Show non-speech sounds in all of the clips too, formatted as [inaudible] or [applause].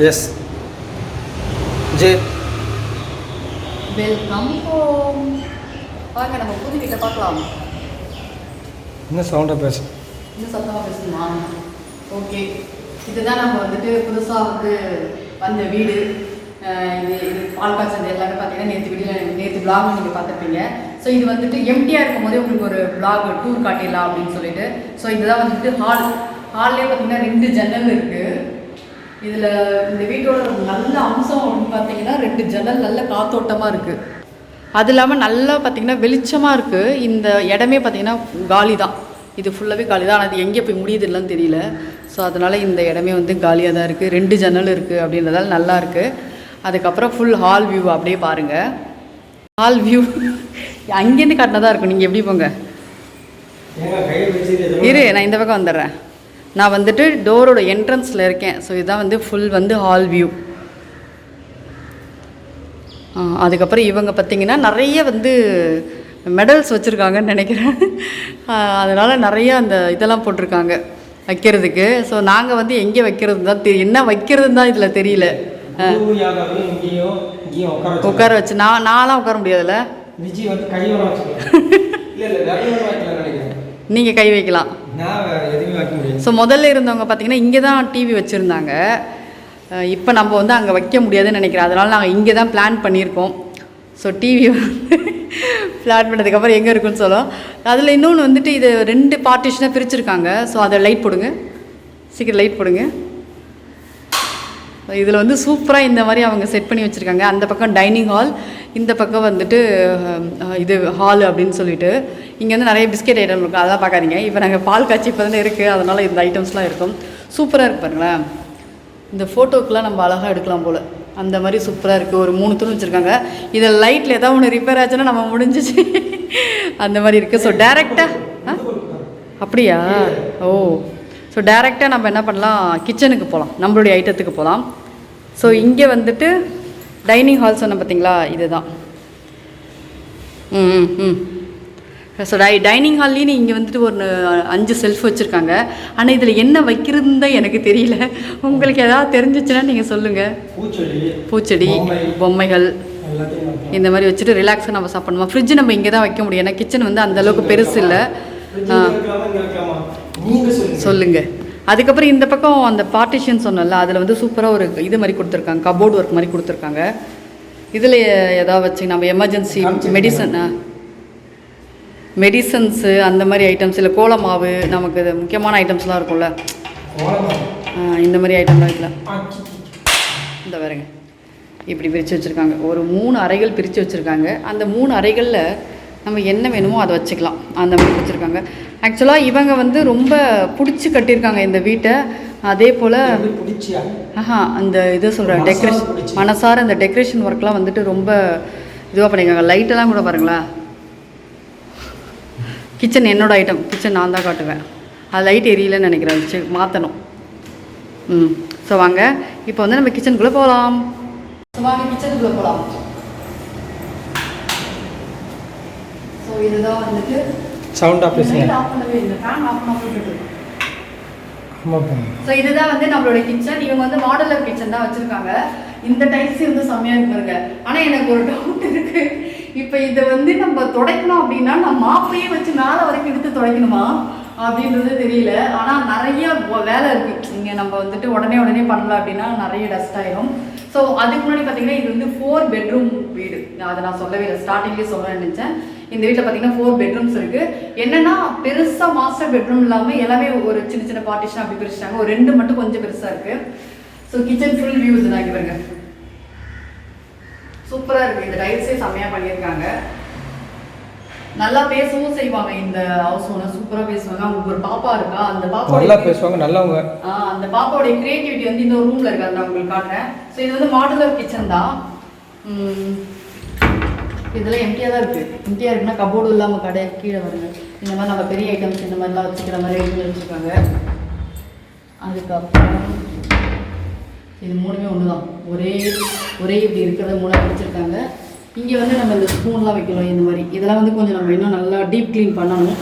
S J welcome home வாங்க நம்ம புது வீட்டை பார்க்கலாம். என்ன சவுண்டாக பேச. இன்னும் சத்தமாக பேசணுமா ஓகே இதுதான் நம்ம வந்துட்டு புதுசாக வந்து வந்த வீடு. இது இது பால் காய்ச்சல் எல்லாமே பார்த்தீங்கன்னா நேற்று வீடியோ நேற்று vlog நீங்கள் பார்த்துருப்பீங்க. ஸோ இது வந்துட்டு எம்டியாக இருக்கும் போதே உங்களுக்கு ஒரு vlog டூர் காட்டிடலாம் அப்படின்னு சொல்லிட்டு. ஸோ இதுதான் வந்துட்டு ஹால் ஹால்லே பார்த்தீங்கன்னா ரெண்டு ஜன்னல் இருக்குது இதில் இந்த வீட்டோட நல்ல அம்சம் அப்படின்னு பார்த்தீங்கன்னா ரெண்டு ஜன்னல் நல்ல காத்தோட்டமாக இருக்குது அது இல்லாமல் நல்லா பார்த்தீங்கன்னா வெளிச்சமாக இருக்குது இந்த இடமே பார்த்தீங்கன்னா காலி தான் இது ஃபுல்லாகவே காலி தான் ஆனால் அது எங்கே போய் முடியுது இல்லைன்னு தெரியல. ஸோ அதனால் இந்த இடமே வந்து காலியாக தான் இருக்குது ரெண்டு ஜன்னல் இருக்குது அப்படின்றதால நல்லா இருக்குது அதுக்கப்புறம் ஃபுல் ஹால் வியூ அப்படியே பாருங்கள் ஹால் வியூ [laughs] அங்கேருந்து காட்டினதா இருக்கும். நீங்கள் எப்படி போங்க? இரு நான் இந்த பக்கம் வந்துடுறேன். நான் வந்துட்டு டோரோட என்ட்ரன்ஸில் இருக்கேன். ஸோ இதுதான் வந்து ஃபுல் வந்து ஹால் வியூ அதுக்கப்புறம் இவங்க பார்த்தீங்கன்னா நிறைய வந்து மெடல்ஸ் வச்சுருக்காங்கன்னு நினைக்கிறேன். அதனால் நிறைய அந்த இதெல்லாம் போட்டிருக்காங்க வைக்கிறதுக்கு. ஸோ நாங்கள் வந்து எங்கே வைக்கிறது தான் தெரி என்ன வைக்கிறதுன்னு தான் இதில் தெரியல. உட்கார வச்சு நான் நான்லாம் உட்கார முடியாதுல்ல நீங்கள் கை வைக்கலாம். நான் ஸோ முதல்ல இருந்தவங்க பார்த்தீங்கன்னா இங்கே தான் டிவி வச்சுருந்தாங்க இப்போ நம்ம வந்து அங்கே வைக்க முடியாதுன்னு நினைக்கிறேன். அதனால் நாங்கள் இங்கே தான் பிளான் பண்ணியிருக்கோம். ஸோ டிவி வந்து [laughs] பிளான் பண்ணதுக்கப்புறம் எங்கே இருக்குன்னு சொல்லும் அதில் இன்னொன்று வந்துட்டு இது ரெண்டு பார்ட்டிஷனாக பிரிச்சுருக்காங்க. ஸோ அதை லைட் போடுங்க. சீக்கிரம் லைட் போடுங்க. இதில் வந்து சூப்பராக இந்த மாதிரி அவங்க செட் பண்ணி வச்சுருக்காங்க. அந்த பக்கம் டைனிங் ஹால் இந்த பக்கம் வந்துட்டு இது ஹால் அப்படின்னு சொல்லிட்டு இங்கே வந்து நிறைய பிஸ்கெட் ஐட்டம் இருக்கும் அதெல்லாம் பார்க்காதீங்க. இப்போ நாங்கள் பால் காய்ச்சி இப்போ தானே இருக்குது அதனால் இந்த ஐட்டம்ஸ்லாம் இருக்கும். சூப்பராக இருக்கு பாருங்களேன். இந்த ஃபோட்டோக்கெலாம் நம்ம அழகாக எடுக்கலாம் போல். அந்த மாதிரி சூப்பராக இருக்குது ஒரு மூணு துணி வச்சுருக்காங்க. இதில் லைட்டில் ஏதாவது ஒன்று ரிப்பேர் ஆச்சுன்னா நம்ம முடிஞ்சிச்சு. அந்த மாதிரி இருக்குது ஸோ டேரெக்டாக அப்படியா? ஓ. ஸோ டேரெக்டாக நம்ம என்ன பண்ணலாம்? கிச்சனுக்கு போகலாம் நம்மளுடைய ஐட்டத்துக்கு போகலாம் ஸோ இங்கே வந்துட்டு டைனிங் ஹால் சொன்ன பார்த்தீங்களா? இதுதான். ம் ம் ம். ஸோ டை டைனிங் ஹால்லேயும் இங்கே வந்துட்டு ஒரு அஞ்சு செல்ஃப் வச்சுருக்காங்க. ஆனால் இதில் என்ன வைக்கிறதுன்னு தான் எனக்கு தெரியல. உங்களுக்கு ஏதாவது தெரிஞ்சிச்சுன்னா நீங்கள் சொல்லுங்கள் பூச்செடி பூச்செடி பொம்மை. பொம்மைகள். இந்த மாதிரி வச்சுட்டு ரிலாக்ஸாக நம்ம சாப்பிடணுமா? ஃப்ரிட்ஜ் நம்ம இங்கே தான் வைக்க முடியும். ஏன்னா கிச்சன் வந்து அந்த அளவுக்கு பெருசு இல்லை. ஃப்ரிட்ஜ் அதுக்கப்புறம் இந்த பக்கம் அந்த பார்ட்டிஷன் சொன்னல அதில் வந்து சூப்பராக ஒரு இது மாதிரி கொடுத்துருக்காங்க கபோர்டு ஒர்க் மாதிரி கொடுத்துருக்காங்க. இதில் ஏதாவது வச்சு நம்ம எமர்ஜென்சி? மெடிசன் மெடிசன்ஸு அந்த மாதிரி ஐட்டம்ஸ் இல்லை கோல மாவு நமக்கு இது முக்கியமான ஐட்டம்ஸ்லாம் இருக்கும்ல. இந்த மாதிரி ஐட்டம்லாம் சி. இந்த பாருங்க. இப்படி பிரித்து வச்சுருக்காங்க. ஒரு மூணு அறைகள் பிரித்து வச்சுருக்காங்க. அந்த மூணு அறைகளில் நம்ம என்ன வேணுமோ அதை வச்சுக்கலாம். அந்த மாதிரி வச்சுருக்காங்க. ஆக்சுவலாக இவங்க வந்து ரொம்ப பிடிச்சி கட்டியிருக்காங்க இந்த வீட்டை. அதே போல்? ஆஹா அந்த இது சொல்கிறேன் டெக்கரேஷன். மனசார இந்த டெக்கரேஷன் ஒர்க்லாம் வந்துட்டு ரொம்ப இதுவாக பண்ணியிருக்காங்க லைட்டெல்லாம் கூட பாருங்களேன் கிச்சன் என்னோட ஐட்டம் கிச்சன் நான் தான் காட்டுவேன். அது லைட் எரியலன்னு நினைக்கிறேன். வச்சு மாற்றணும் ம். ஸோ வாங்க. இப்போ வந்து நம்ம கிச்சனுக்குள்ளே போகலாம். வாங்க கிச்சனுக்குள்ளே போகலாம். ஸோ இதுதான் வந்துட்டு சவுண்டா பேசுங்க ஆஃப் பண்ணவே இல்லை ஃபேன் ஆஃப் பண்ண போட்டுட்டு ஆமாப்பா ஸோ இதுதான் வந்து நம்மளோட கிச்சன் இவங்க வந்து மாடலர் கிச்சன் தான் வச்சிருக்காங்க. இந்த டைல்ஸ் வந்து செம்மையா இருக்கு பாருங்க. ஆனா எனக்கு ஒரு டவுட் இருக்கு. இப்போ இதை வந்து நம்ம துடைக்கணும் அப்படின்னா நான் மாப்பையே வச்சு மேலே வரைக்கும் எடுத்து துடைக்கணுமா? அப்படின்றது தெரியல. ஆனா நிறைய வேலை இருக்கு. இங்க நம்ம வந்துட்டு உடனே உடனே பண்ணலாம் அப்படின்னா நிறைய டஸ்ட் ஆயிரும். ஸோ அதுக்கு முன்னாடி பார்த்தீங்கன்னா இது வந்து ஃபோர் பெட்ரூம் வீடு. அதை நான் சொல்லவே இல்லை. ஸ்டார்டிங்லேயே சொல்ல நினைச்சேன். இந்த வீட்டில் பார்த்தீங்கன்னா ஃபோர் பெட்ரூம்ஸ் இருக்கு. என்னன்னா பெருசா மாஸ்டர் பெட்ரூம் இல்லாமல் எல்லாமே ஒரு சின்ன சின்ன பார்ட்டிஷன் அப்படி பிரிச்சிட்டாங்க. ஒரு ரெண்டு மட்டும் கொஞ்சம் பெருசா இருக்கு. ஸோ கிச்சன் ஃபுல் வியூஸ் தான் இங்க பாருங்க சூப்பரா இருக்கு. இந்த டைல்ஸே செம்மையா பண்ணியிருக்காங்க. நல்லா பேசவும் செய்வாங்க இந்த ஹவுஸ் ஓனர் சூப்பரா பேசுவாங்க. அவங்களுக்கு ஒரு பாப்பா இருக்கா? அந்த நல்லா பாப்பா பேசுவாங்க நல்லவங்க. அந்த பாப்பாவுடைய கிரியேட்டிவிட்டி வந்து இந்த ரூம்ல இருக்கு அதை நான் உங்களுக்கு காட்டுறேன். ஸோ இது வந்து மாடுலர் கிச்சன் தான். இதெல்லாம் எம்டியாக தான் இருக்கு. எம்டியாக இருக்குன்னா கபோர்டு இல்லாமல் கடை கீழே வருங்க இந்த மாதிரி நம்ம பெரிய ஐட்டம்ஸ் இந்த மாதிரிலாம் வச்சுக்கிற மாதிரி எடுத்து வச்சுருக்காங்க. அதுக்கப்புறம் இது மூணுமே ஒன்று தான் ஒரே ஒரே இப்படி இருக்கிறத மூணாக வச்சுருக்காங்க. இங்கே வந்து நம்ம இந்த ஸ்பூன்லாம் வைக்கலாம் இந்த மாதிரி. இதெல்லாம் வந்து கொஞ்சம் நம்ம இன்னும் நல்லா டீப் க்ளீன் பண்ணணும்.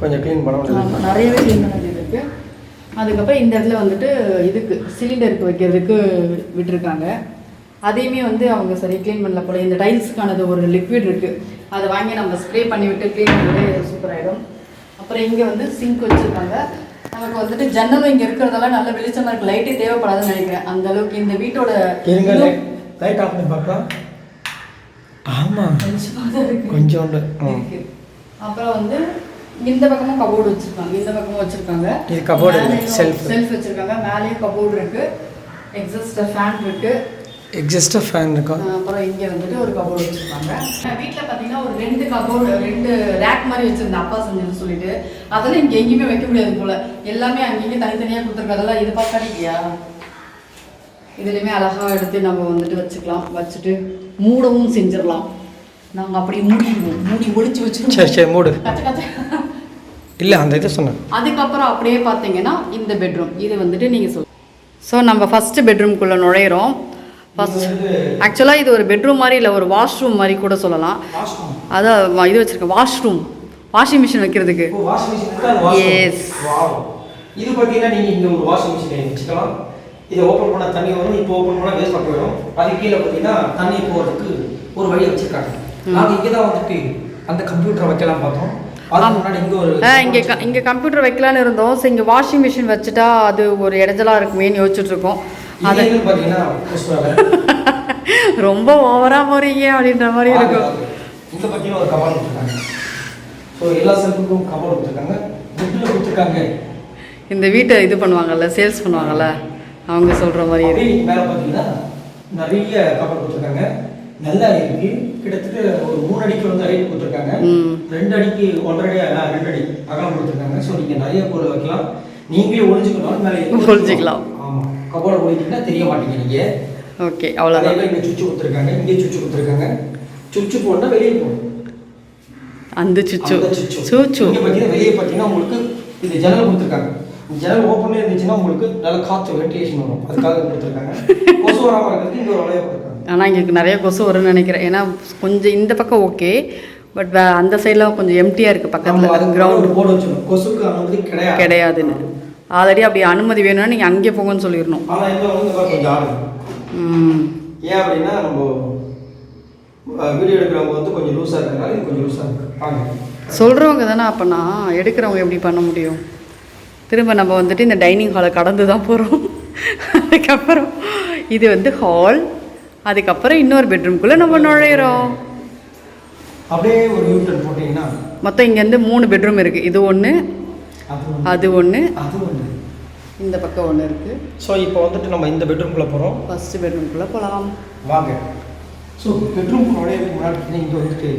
கொஞ்சம் க்ளீன் பண்ண வேண்டியது. ஆமா, நிறையவே க்ளீன் பண்ண அதுக்கப்புறம் இந்த இடத்துல வந்துட்டு இதுக்கு சிலிண்டருக்கு வைக்கிறதுக்கு விட்டுருக்காங்க. அதையுமே வந்து அவங்க சரி க்ளீன் பண்ணல போல. இந்த டைல்ஸுக்கானது ஒரு லிக்விட் இருக்கு. அதை வாங்கி நம்ம ஸ்ப்ரே பண்ணி விட்டு க்ளீன் பண்ணவே சூப்பர் ஆயிடும். அப்புறம் இங்கே வந்து சிங்க் வச்சுருக்காங்க. நமக்கு வந்துட்டு ஜன்னலும் இங்கே இருக்கிறதெல்லாம் நல்ல வெளிச்சமாக இருக்கு. லைட்டே தேவைப்படாதுன்னு நினைக்கிறேன். அந்த அளவுக்கு இந்த வீட்டோட லைட் ஆஃப் பண்ணி பார்க்கலாம். ஆமாம் வெளிச்சமா தான் இருக்கு. கொஞ்சோண்டு. ம். இருக்கு. அப்புறம் வந்து இந்த பக்கமும் கபோர்டு வச்சிருக்காங்க. இந்த பக்கமும் வச்சிருக்காங்க. இது இல்ல, shelf. செல்ஃப் வச்சிருக்காங்க. மேலேயும் கபோர்டு இருக்கு. எக்ஸாஸ்ட் ஃபேன் இருக்கு. எக்ஸிஸ்டாக ஃபேன் இருக்கும் அப்புறம் இங்க வந்துட்டு ஒரு கபோர்டு வச்சிருக்காங்க. வீட்ல பாத்தீங்கன்னா ஒரு ரெண்டு கபோர்டு ரெண்டு ரேக் மாதிரி வச்சிருந்த அப்பா செஞ்சதுன்னு சொல்லிட்டு. அதெல்லாம் இங்க எங்கேயுமே வைக்க முடியாது போல. எல்லாமே அங்கங்க தனித்தனியா கொடுத்துருக்கு அதெல்லாம் இது பார்க்காதீங்களா இதுலயுமே அழகா எடுத்து நம்ம வந்துட்டு வச்சுக்கலாம். வச்சுட்டு மூடவும் செஞ்சிடலாம். நாங்க அப்படி மூடிடுவோம். மூடி சரி வச்சிருவோம். சரி மூடு. கச்ச கச்ச. இல்லை அந்த இதை சொன்னேன் அதுக்கப்புறம் அப்படியே பார்த்தீங்கன்னா இந்த பெட்ரூம் இது வந்துட்டு நீங்கள் சொல் ஸோ நம்ம ஃபஸ்ட்டு பெட்ரூம்குள்ளே நுழையிறோம். ஃபஸ்ட் ஆக்சுவலாக இது ஒரு பெட்ரூம் மாதிரி இல்லை ஒரு வாஷ்ரூம் மாதிரி கூட சொல்லலாம். அதான் வ- இது வச்சுருக்கேன் வாஷ்ரூம் வாஷிங் மிஷின் வைக்கிறதுக்கு. Washing machine Yes. இது பார்த்தீங்கன்னா நீங்கள் இங்கே ஒரு வாஷிங் மிஷின் வச்சுக்கலாம். இதை ஓப்பன் பண்ணால் தண்ணி வரும் இப்போ ஓப்பன் பண்ணால் வேஸ்ட் போயிடும் அது கீழே பார்த்தீங்கன்னா தண்ணி போகிறதுக்கு ஒரு வழி வச்சிருக்காங்க. நாங்கள் இங்கே தான் வந்துட்டு அந்த கம்ப்யூட்டரை வைக்கலாம் பார்த்தோம். இங்கே ஒரு ஆ இங்கே க இங்கே கம்ப்யூட்டர் வைக்கலான்னு இருந்தோம். ஸோ இங்கே வாஷிங் மிஷின் வச்சுட்டா அது ஒரு இடைஞ்சலாக இருக்குமேன்னு யோசிச்சுட்டு இருக்கோம். அது [laughs] ரொம்ப ஓவராக போகிறீங்க அப்படின்ற மாதிரி இருக்கும். இங்கே பார்த்தீங்கன்னா ஒரு கபால் கொடுத்துருக்காங்க ஸோ எல்லா செல்ஃபுக்கும் கபால் கொடுத்துருக்காங்க பெட்டில் கொடுத்துருக்காங்க. இந்த வீட்டை இது பண்ணுவாங்கல்ல சேல்ஸ் பண்ணுவாங்கல்ல அவங்க சொல்கிற மாதிரி. மேலே பார்த்தீங்கன்னா நிறைய கபால் கொடுத்துருக்காங்க நல்லா இருக்கு. கிட்டத்தட்ட ஒரு மூணு அடிக்கு வந்து அடி கொடுத்துருக்காங்க. ரெண்டு அடிக்கு ஒன்றரை அடி ரெண்டு அடி அகலம் கொடுத்துருக்காங்க. ஸோ நீங்கள் நிறைய பொருள் வைக்கலாம். நீங்களே ஒழிஞ்சுக்கணும் மேலே [laughs] ஒளிஞ்சுக்கலாம். ஆமாம் கபோர்டை ஒழிக்கிட்டா தெரிய மாட்டீங்க நீங்கள் ஓகே அவ்வளோதான் இங்கே சுவிட்சு கொடுத்துருக்காங்க. இங்கே சுவிட்சு கொடுத்துருக்காங்க. சுவிட்சு போனால் வெளியே போகணும். அந்த சுச்சு சூச்சு இங்கே பார்த்தீங்கன்னா வெளியே பார்த்தீங்கன்னா உங்களுக்கு இது ஜன்னல் கொடுத்துருக்காங்க. இந்த ஜன்னல் ஓப்பனே இருந்துச்சுன்னா உங்களுக்கு நல்ல காற்று வென்டிலேஷன் வரும். அதுக்காக கொடுத்துருக்காங்க. [laughs] கொசு வராமல் இருக்கிறதுக்கு இங்கே ஒரு வளைய கொடுத்துருக்காங்க. ஆனால் இங்கே நிறைய கொசு வரும்னு நினைக்கிறேன். ஏன்னா கொஞ்சம் இந்த பக்கம் ஓகே பட் அந்த சைடில் கொஞ்சம் எம்டியாக இருக்குது பக்கத்தில். கிரவுண்டு போர்டு வச்சிடணும். கொசுக்கு அனுமதி கிடையாது. கிடையாதுன்னு. ஆல்ரெடி அப்படி அனுமதி வேணும்னா நீங்கள் அங்கே போங்கன்னு சொல்லிடணும். ஏன் அப்படின்னா நம்ம வீடியோ எடுக்கிறவங்க வந்து கொஞ்சம் லூஸாக இருக்கிறனால இது கொஞ்சம் லூஸாக இருக்கு. பாருங்க. சொல்கிறவங்க தானே அப்போனா எடுக்கிறவங்க எப்படி பண்ண முடியும்? திரும்ப நம்ம வந்துட்டு இந்த டைனிங் ஹாலை கடந்து தான் போகிறோம் [laughs] அதுக்கப்புறம் இது வந்து ஹால் அதுக்கப்புறம் இன்னொரு பெட்ரூம்குள்ளே நம்ம நுழையிறோம். அப்படியே ஒரு யூட்டன் போட்டிங்கன்னா மொத்தம் இங்கேருந்து மூணு பெட்ரூம் இருக்குது இது ஒன்று அது ஒன்று அது ஒன்று இந்த பக்கம் ஒன்று இருக்குது ஸோ இப்போ வந்துட்டு நம்ம இந்த பெட்ரூம்குள்ளே போகிறோம் ஃபஸ்ட்டு பெட்ரூம்குள்ளே போகலாம் வாங்க. ஸோ பெட்ரூம் நுழையிறதுக்கு முன்னாடி இங்கே வந்துட்டு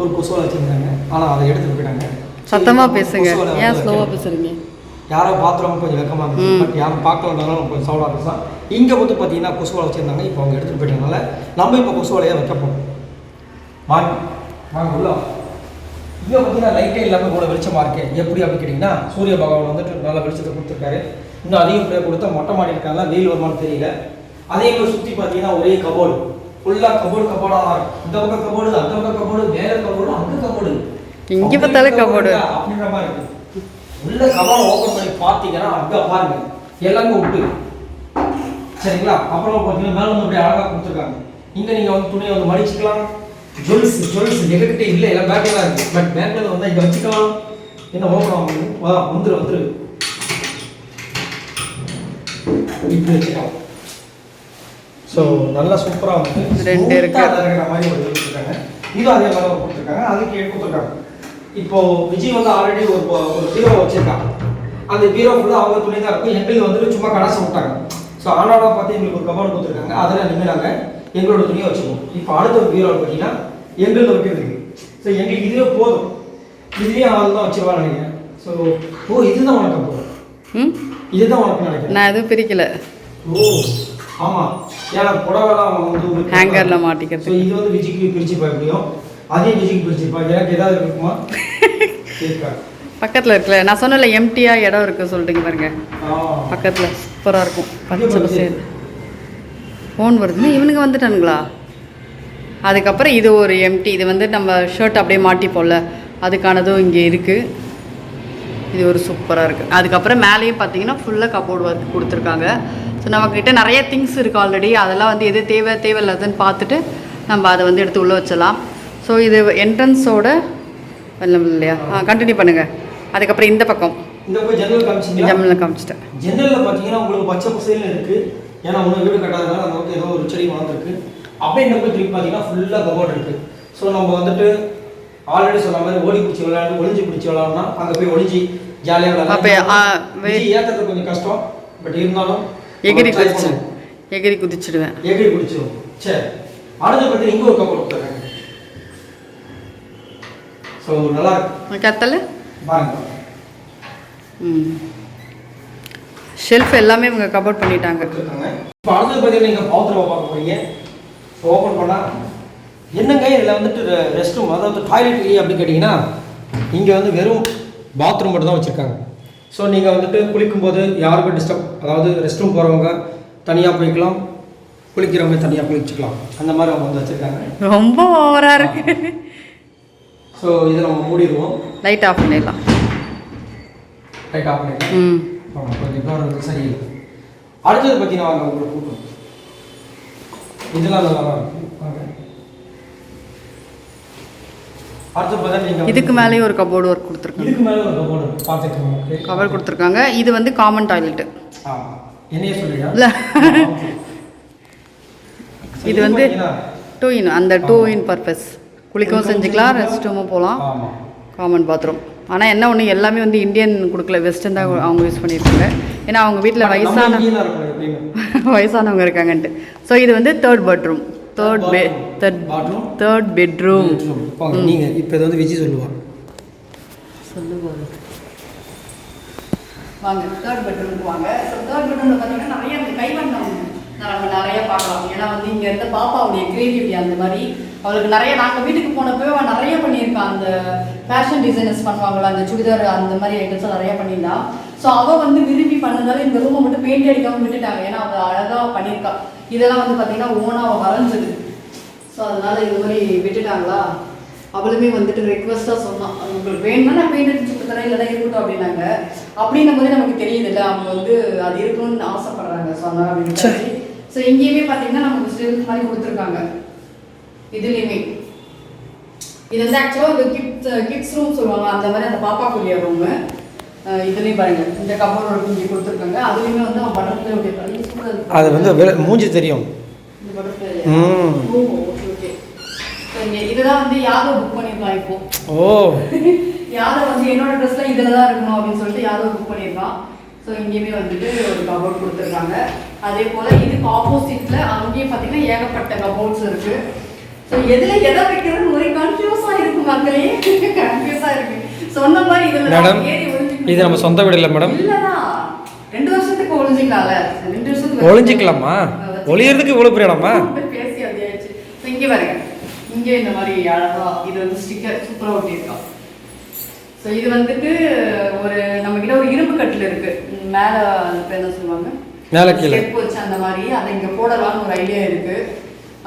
ஒரு கொசுவலை வச்சுருந்தாங்க ஆனால் அதை எடுத்துட்டு போயிட்டாங்க. சத்தமாக பேசுங்க. ஏன் ஸ்லோவாக. பேசுகிறீங்க யாரோ பாத்ரூம் கொஞ்சம் வெக்கமாக இருந்துச்சு. பட் யாரும் பார்க்கலனாலும் கொஞ்சம் சவுண்டாக பேசலாம் இங்கே வந்து பார்த்தீங்கன்னா கொசுவலை வச்சுருந்தாங்க. இப்போ அவங்க எடுத்துகிட்டு போயிட்டனால நம்ம இப்போ கொசுவலையை வைக்க போகிறோம் வாங்க. வாங்க உள்ள. இங்கே பார்த்தீங்கன்னா லைட்டே இல்லாமல் கூட வெளிச்சமாக இருக்கு. எப்படி அப்படின்னு கேட்டிங்கன்னா சூரிய பகவான் வந்துட்டு நல்ல வெளிச்சத்தை கொடுத்துருக்காரு. இன்னும் அதிகப்படியாக கொடுத்தா மொட்டை மாடி இருக்காங்க வெயில் வருமானு தெரியல. அதே மாதிரி சுற்றி பார்த்தீங்கன்னா ஒரே கபோர்டு. ஃபுல்லாக கபோர்டு கபோர்டாக தான் இருக்கும். இந்த பக்கம் கபோர்டு அந்த பக்கம் கபோர்டு மேலே கபோர்டு அங்கே கபோர்டு. எங்கே பார்த்தாலும் கபோர்டு. அப்படின்ற மாதிரி இருக்கு. உள்ள கபோர்டு ஓப்பன் பண்ணி பார்த்தீங்கன்னா அங்கே பாருங்க. எல்லாமே விட்டு சரிங்களா? அப்புறம் பார்த்தீங்கன்னா மேலே வந்து அப்படியே அழகாக கொடுத்துருக்காங்க. இங்கே நீங்கள் வந்து துணியை வந்து மடிச்சுக்கலாம். ஜுவல்ஸ் ஜுவல்ஸ் எங்ககிட்ட இல்லை. எல்லாம் பேக்கில் தான் இருக்குது பட் பேக்கில் வந்து இங்கே வச்சுக்கலாம். என்ன ஓப்பன் ஆகும் வா வந்துரு வந்துரு. இப்படி வச்சுக்கலாம். ஸோ நல்லா சூப்பராக வந்து ரெண்டு இருக்கிற மாதிரி ஒரு இது கொடுத்துருக்காங்க. இதுவும் அதே மாதிரி ஒரு கொடுத்துருக்காங்க. அதுக்கு கொடுத்துருக்காங்க? இப்போ விஜய் வந்து ஆல்ரெடி ஒரு ஒரு பீரோ வச்சிருக்காங்க. அந்த பீரோ ஃபுல்லாக அவங்க துணி தான் இருக்கும் எங்களுக்கு வந்துட்டு சும்மா கடாசம் விட்டாங்க. ஸோ ஆனாலும் பார்த்து எங்களுக்கு ஒரு கபோர்டு கொடுத்துருக்காங்க. அதில் இனிமேல் நாங்கள் எங்களோட துணியை வச்சுக்குவோம். இப்போ அடுத்த ஒரு பீரோ பார்த்தீங்கன்னா எங்களுக்கு வைக்கிறதுக்கு ஸோ எங்களுக்கு இதுவே போதும். இதுலேயே ஆள் தான் வச்சிருவான்னு நினைக்கிறேன். ஸோ ஓ இதுதான் உனக்கு அப்போ. ம்? இதுதான் உனக்கு நினைக்கிறேன். நான் எதுவும் பிரிக்கல. ஓ ஆமாம் ஏன்னா புடவைலாம் வந்து ஹேங்கரில் ஸோ மாட்டிக்கிறதுக்கு. இது வந்து விஜய்க்கு பிரிச்சுப்பா எப்படியும். அதே விஜய்க்கு பிரிச்சுப்பா எனக்கு ஏதாவது இருக்குமா? [laughs] பக்கத்தில் இருக்குல்ல. நான் சொன்னல எம்டியாக இடம் இருக்குது சொல்லிட்டுங்க பாருங்க. பக்கத்தில் சூப்பராக இருக்கும். பச்சை பசேல் ஃபோன் வருதுன்னு இவனுங்க வந்துட்டானுங்களா? அதுக்கப்புறம் இது ஒரு எம்டி இது வந்து நம்ம ஷர்ட் அப்படியே மாட்டிப்போம்ல. அதுக்கானதும் இங்கே இருக்குது இது ஒரு சூப்பராக இருக்குது அதுக்கப்புறம் மேலேயும் பார்த்தீங்கன்னா ஃபுல்லாக கபோர்டு ஒர்க் கொடுத்துருக்காங்க. ஸோ நம்மக்கிட்ட நிறைய திங்ஸ் இருக்குது ஆல்ரெடி அதெல்லாம் வந்து எது தேவை தேவையில்லாதுன்னு பார்த்துட்டு நம்ம அதை வந்து எடுத்து உள்ளே வச்சலாம் ஸோ இது என்ட்ரன்ஸோட இல்லையா? ஆ கண்டினியூ பண்ணுங்கள் அதுக்கப்புறம் இந்த பக்கம். இந்த போய் ஜன்னல் காமிச்சிங்களா ஜம்மில் காமிச்சிட்டேன். ஜன்னலில் பார்த்தீங்கன்னா உங்களுக்கு பச்சை பசேல்னு இருக்குது ஏன்னா ஒன்றும் வீடு கட்டாதனால வந்து ஏதோ ஒரு செடி வளர்ந்துருக்கு. அப்படியே போய் திருப்பி பார்த்தீங்கன்னா ஃபுல்லாக கபோர்ட் இருக்குது ஸோ நம்ம வந்துட்டு ஆல்ரெடி சொன்ன மாதிரி ஓடி பிடிச்சி விளையாண்டு ஒளிஞ்சு பிடிச்சி விளையாடனா அங்கே போய் ஒளிஞ்சு ஜாலியாக அப்போ ஆ, வே- ஏற்றுறது கொஞ்சம் கஷ்டம். பட் இருந்தாலும் எகிரி நம்ம குதிச்சு. எகிரி குதிச்சிடுவேன். எகிரி குடிச்சிடும் சரி. அடுத்து பற்றி இங்கே ஒரு கப்பல் ஸோ நல்லா இருக்கு கத்தல? ம். ஷெல்ஃப் எல்லாமே இவங்க கபோர்ட் பண்ணிட்டாங்க. இப்போ அடுத்தது பார்த்தீங்கன்னா நீங்கள் பாத்ரூம் பார்க்க போறீங்க. ஓப்பன் பண்ணால் என்னங்க இதில் வந்துட்டு ரெஸ்ட் ரூம் அதாவது டாய்லெட் இல்லையா அப்படின்னு கேட்டிங்கன்னா இங்கே வந்து வெறும் பாத்ரூம் மட்டும் தான் வச்சுருக்காங்க. ஸோ நீங்கள் வந்துட்டு குளிக்கும்போது யாருக்கும் டிஸ்டர்ப் அதாவது ரெஸ்ட் ரூம் போகிறவங்க தனியாக போய்க்கலாம் குளிக்கிறவங்க தனியாக குளிச்சுக்கலாம். அந்த மாதிரி அவங்க வந்து வச்சுருக்காங்க. ரொம்ப ஓவராக இருக்கு. ஸோ இதை நம்ம மூடிடுவோம். லைட் ஆஃப் பண்ணிடலாம். லைட் ஆஃப் பண்ணிடலாம். ம். கொஞ்சம் டோர் வந்து சரியில்லை. அடுத்தது பார்த்தீங்கன்னா வாங்க உங்களை கூட்டம் இதெல்லாம் இதுக்கு மேலேயும் ஒரு கபோர்டு ஒர்க் கொடுத்துருக்காங்க. இதுக்கு மேலே ஒரு கபோர்டு பார்த்துக்கோங்க கவர் கொடுத்துருக்காங்க. இது வந்து காமன் டாய்லெட்டு என்னையே சொல்லியா இல்லை. இது வந்து டூ இன் அந்த டூ இன் பர்பஸ் குளிக்கவும் செஞ்சுக்கலாம் ரெஸ்ட் ரூமும் போகலாம். காமன் பாத்ரூம் ஆனால் என்ன ஒன்று எல்லாமே வந்து இந்தியன் கொடுக்கல வெஸ்டர்ன் தான் அவங்க யூஸ் பண்ணியிருக்காங்க ஏன்னா அவங்க வீட்டில் வயசான [laughs] வயசானவங்க இருக்காங்கன்ட்டு. ஸோ இது வந்து தேர்ட் பெட்ரூம் தேர்ட் பெ தேர்ட்? தேர்ட் பெட்ரூம் நீங்கள் இப்போ இது வந்து விஜய் சொல்லுவா. சொல்லுவாங்க வாங்க தேர்ட் பெட்ரூமுக்கு வாங்க. ஸோ தேர்ட் பெட்ரூமில் பார்த்தீங்கன்னா நிறைய கைவண்ணம் நிறைய பார்க்கலாம். ஏன்னா வந்து இங்கே இருந்த பாப்பாவுடைய கிரியேட்டிவிட்டி அந்த மாதிரி அவளுக்கு நிறைய நாங்கள் வீட்டுக்கு போனப்போ அவள் நிறைய பண்ணியிருக்கான் அந்த ஃபேஷன் டிசைனர்ஸ் பண்ணுவாங்களா அந்த சுடிதார் அந்த மாதிரி ஐட்டம்ஸ் நிறைய பண்ணியிருந்தா. ஸோ அவள் வந்து விரும்பி பண்ணதால இந்த ரூமை மட்டும் பெயிண்ட் அடிக்காமல் விட்டுட்டாங்க. ஏன்னா அவள் அழகாக பண்ணியிருக்கா. இதெல்லாம் வந்து பார்த்தீங்கன்னா ஓனாக அவள் வரைஞ்சது. ஸோ அதனால இது மாதிரி விட்டுட்டாங்களா? அவளுமே வந்துட்டு ரெக்வஸ்ட்டாக சொன்னான் உங்களுக்கு வேணும்னா நான் பெயிண்ட் அடிச்சு கொடுத்துறேன் இல்லைன்னா இருக்கட்டும் அப்படின்னாங்க. அப்படின்னும் போது நமக்கு தெரியுது இல்லை அவங்க வந்து அது இருக்கணும்னு ஆசைப்படுறாங்க. ஸோ அதனால அப்படின்னு ஸோ இங்கேயுமே பார்த்தீங்கன்னா நமக்கு ஸ்டில் மாதிரி கொடுத்துருக்காங்க. இதுலேயுமே. இது வந்து ஆக்சுவலாக ஒரு கிட்ஸ் கிட்ஸ் ரூம் சொல்லுவாங்க. அந்த மாதிரி அந்த பாப்பாக்குரிய ரூமு இதுலேயும் பாருங்க. இந்த கபோர்டோட இங்கே கொடுத்துருக்காங்க. அதுலேயுமே வந்து அவன் பட்டர்ஃப்ளை அது வந்து மூஞ்சி தெரியும். இந்த இதுதான் வந்து யாதவ் புக் பண்ணிருக்கான் இப்போ. ஓ. [laughs] யாதவ் வந்து என்னோட ட்ரெஸ்ல இதுல தான் இருக்கணும் அப்படின்னு சொல்லிட்டு யாதவ் புக் பண்ணிருக்கான் ஸோ இங்கேயுமே வந்துட்டு ஒரு கபோர்ட் கொடுத்துருக்காங்க. அதே போல இதுக்கு ஆப்போசிட்ல அங்கேயும் பார்த்தீங்கன்னா ஏகப்பட்ட கபோர்ட்ஸ் இருக்கு. ஸோ எதுல எதை வைக்கிறதுன்னு ஒரே கன்ஃபியூஸா இருக்கு மக்களே. கன்ஃபியூஸா இருக்கு. சொன்ன மாதிரி இதுல மேடம். இது நம்ம சொந்த வீடு இல்லை மேடம்? இல்லதான் ரெண்டு வருஷத்துக்கு ஒளிஞ்சிக்கலாம்ல? ரெண்டு வருஷத்துக்கு ஒளிஞ்சிக்கலாமா? ஒளியறதுக்கு இவ்வளோ பிரியலாமா பேசி அப்படியாச்சு ஸோ இங்கே பாருங்க. இங்கே இந்த மாதிரி அழகா இது வந்து ஸ்டிக்கர் சூப்பராக ஒட்டியிருக்கோம் ஸோ இது வந்துட்டு ஒரு நம்ம கிட்ட ஒரு இரும்பு கட்டில் இருக்கு. ம், மேல என்ன சொல்லுவாங்க? மேலே கீழே. வச்சு அந்த மாதிரி. அதை இங்க போடலாம்னு ஒரு ஐடியா இருக்கு.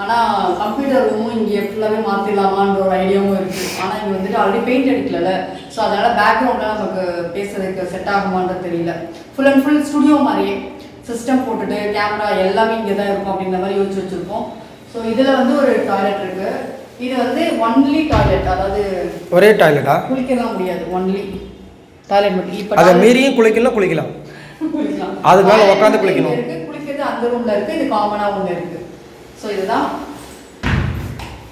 ஆனா கம்ப்யூட்டர் ரூமும் இங்க ஃபுல்லாவே மாத்திடலாமான்ற ஒரு ஐடியாவும் இருக்கு. ஆனா இங்க வந்துட்டு ஆல்ரெடி பெயிண்ட் அடிக்கல ஸோ அதனால பேக்ரவுண்ட்ல நமக்கு பேசுறதுக்கு செட் ஆகுமான்றது தெரியல. ஃபுல் அண்ட் ஃபுல் ஸ்டுடியோ மாதிரியே. சிஸ்டம் போட்டுட்டு கேமரா எல்லாமே இங்கே தான் இருக்கும் அப்படின்ற மாதிரி யோசிச்சு வச்சிருக்கோம் ஸோ இதுல வந்து ஒரு டாய்லெட் இருக்கு. இது வந்து ஒன்லி டாய்லெட் அதாவது ஒரே டாய்லெட்டா குளிக்கலாம் முடியாது. ஒன்லி டாய்லெட் மட்டும். இப்போ அதை மீறியும் குளிக்கலாம் குளிக்கலாம். [laughs] அது மேல வந்து குளிக்கணும். குளிக்கிறது அந்த ரூம்ல இருக்கு இது காமனா ஒண்ணு இருக்கு. ஸோ இதுதான்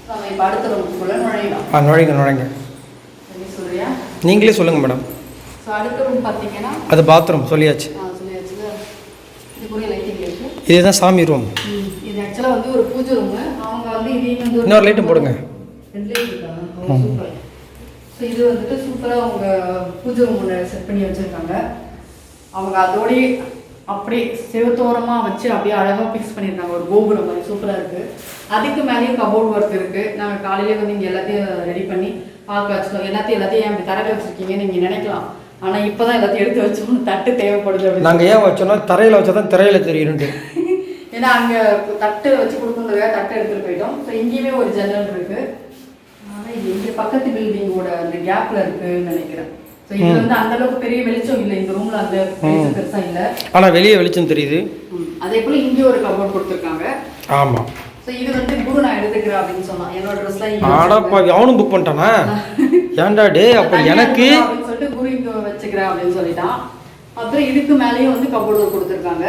நம்ம இப்போ அடுத்த ரூமுக்குள்ள நுழையலாம். ஆ நுழைங்க நுழைங்க. சொல்றியா? நீங்களே சொல்லுங்கள் மேடம் ஸோ அடுத்த ரூம் பார்த்தீங்கன்னா அது பாத்ரூம் சொல்லியாச்சு. இதுதான் சாமி ரூம் இது ஆக்சுவலாக வந்து ஒரு பூஜை ரூம் அவங்க வந்து இதையும் வந்து இன்னொரு லைட்டும் போடுங்க. ஸோ இது வந்துட்டு சூப்பராக அவங்க பூஜை ரூம் செட் பண்ணி வச்சுருக்காங்க. அவங்க அதோடயே அப்படியே செவத்தோரமாக வச்சு அப்படியே அழகாக ஃபிக்ஸ் பண்ணியிருக்காங்க ஒரு கோபுரம் மாதிரி சூப்பராக இருக்குது அதுக்கு மேலேயும் கபோர்ட் ஒர்க் இருக்குது நாங்கள் காலையிலே வந்து இங்கே எல்லாத்தையும் ரெடி பண்ணி பார்க்க வச்சுக்கோம் எல்லாத்தையும் எல்லாத்தையும் ஏன் இப்படி தரையில் வச்சுருக்கீங்கன்னு நீங்கள் நினைக்கலாம். ஆனால் இப்போ தான் எல்லாத்தையும் எடுத்து வச்சோம் தட்டு தேவைப்படுது அப்படின்னு. நாங்கள் ஏன் வச்சோம்னா தரையில் வச்சா தான் திரையில் தெரியணுன்ட்டு [laughs] ஏன்னா அங்கே தட்டு வச்சு கொடுக்கணுங்கிறதுக்காக தட்டு எடுத்துகிட்டு போயிட்டோம். ஸோ இங்கேயுமே ஒரு ஜன்னல் இருக்குது ஆனால் இது இங்கே பக்கத்து பில்டிங்கோட அந்த கேப்பில் இருக்குன்னு நினைக்கிறேன். ஸோ இது வந்து அந்த அளவுக்கு பெரிய வெளிச்சம் இல்லை. இந்த ரூம்ல அந்த வெளிச்சம் பெருசா இல்லை. ஆனால் வெளியே வெளிச்சம் தெரியுது. அதே போல இங்கே ஒரு கபோர்ட் கொடுத்துருக்காங்க. ஆமாம் ஸோ இது வந்து குரு நான் எடுத்துக்கிறேன் அப்படின்னு சொன்னான். என்னோட ட்ரெஸ்லாம் ஆடாப்பா அவனும் புக் பண்ணிட்டானா? [laughs] ஏன்டா டே அப்போ எனக்கு சொல்லிட்டு குரு இங்க வச்சுக்கிறேன் அப்படின்னு சொல்லிட்டான். அப்புறம் இதுக்கு மேலேயும் வந்து கபோர்டு கொடுத்துருக்காங்க.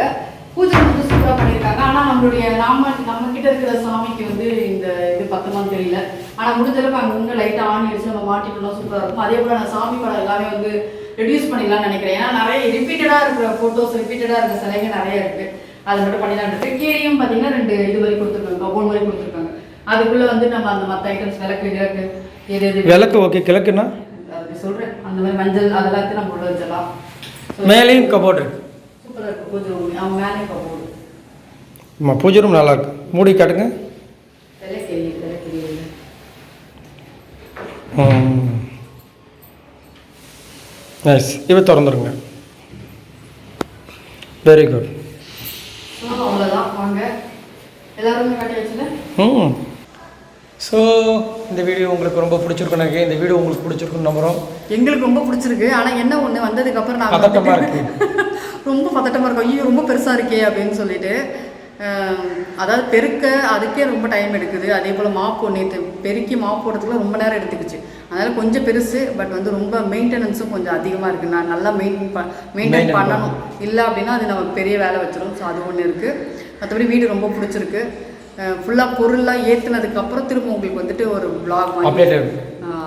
பூஜை வந்து சூப்பரா பண்ணியிருக்காங்க. ஆனா நம்மளுடைய நாம நம்ம கிட்ட இருக்கிற சாமிக்கு வந்து இந்த இது பத்தமான்னு தெரியல. ஆனா முடிஞ்ச அளவுக்கு அங்கங்க லைட்டா ஆணி அடிச்சு நம்ம மாட்டிட்டோம்னா சூப்பரா இருக்கும். அதே போல நான் சாமி படம் எல்லாமே வந்து ரெடியூஸ் பண்ணிடலாம்னு நினைக்கிறேன். ஏன்னா நிறைய ரிப்பீட்டடா இருக்கிற போட்டோஸ் ரிப்பீட்டடா இருக்கிற சிலைங்க நிறைய இருக்கு. அது மட்டும் பண்ணிடலாம் இருக்கு. கீழேயும் பாத்தீங்கன்னா ரெண்டு இது மாதிரி கொடுத்துருக்காங்க. கபோர்டு மாதிரி கொடுத்துருக்காங்க. அதுக்குள்ள வந்து நம்ம அந்த மத்த ஐட்டம்ஸ் விளக்கு விளக்கு எது விளக்கு ஓகே கிழக்குன்னா? அப்படி சொல்றேன். அந்த மாதிரி மஞ்சள் அதெல்லாம் நம்ம உள்ள வச்சிடலாம். மேலேயும் கபோர்டு இருக்கு. சூப்பரா இருக்கு. பூஜை ரூம் அவன் மேலே கபோர்டு ஆமா பூஜை ரூம் நல்லா இருக்கு. மூடி காட்டுங்க. நைஸ் இவ திறந்துருங்க. வெரி குட் ம். ஸோ இந்த வீடியோ உங்களுக்கு ரொம்ப பிடிச்சிருக்கும் எனக்கு இந்த வீடியோ உங்களுக்கு பிடிச்சிருக்குன்னு நம்புகிறோம் எங்களுக்கு ரொம்ப பிடிச்சிருக்கு. ஆனா என்ன ஒண்ணு வந்ததுக்கு அப்புறம் நான் பதட்டமா இருக்கு. [laughs] ரொம்ப பதட்டமா இருக்கும். ஐயோ ரொம்ப பெருசா இருக்கே அப்படின்னு சொல்லிட்டு. அதாவது பெருக்க அதுக்கே ரொம்ப டைம் எடுக்குது. அதே போல் மாப்பு நேற்று பெருக்கி மாப்பு போடுறதுக்குள்ள ரொம்ப நேரம் எடுத்துக்கிச்சு. அதனால கொஞ்சம் பெருசு பட் வந்து ரொம்ப மெயின்டெனன்ஸும் கொஞ்சம் அதிகமாக இருக்குது நான் நல்லா மெயின்டைன் ப மெயின்டைன் பண்ணணும். இல்லை அப்படின்னா அது நமக்கு பெரிய வேலை வச்சிரும். ஸோ அது ஒன்று இருக்குது மற்றபடி வீடு ரொம்ப பிடிச்சிருக்கு. ஃபுல்லாக பொருள்லாம் ஏற்றுனதுக்கப்புறம் திரும்ப உங்களுக்கு வந்துட்டு ஒரு Updated.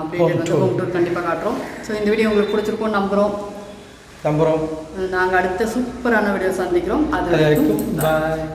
அப்டேட் வந்து ஹோம் டூர் கண்டிப்பாக காட்டுறோம். ஸோ இந்த வீடியோ உங்களுக்கு பிடிச்சிருக்கும் நம்புகிறோம் நம்புகிறோம் நாங்கள் அடுத்த சூப்பரான வீடியோ சந்திக்கிறோம். அது வரைக்கும்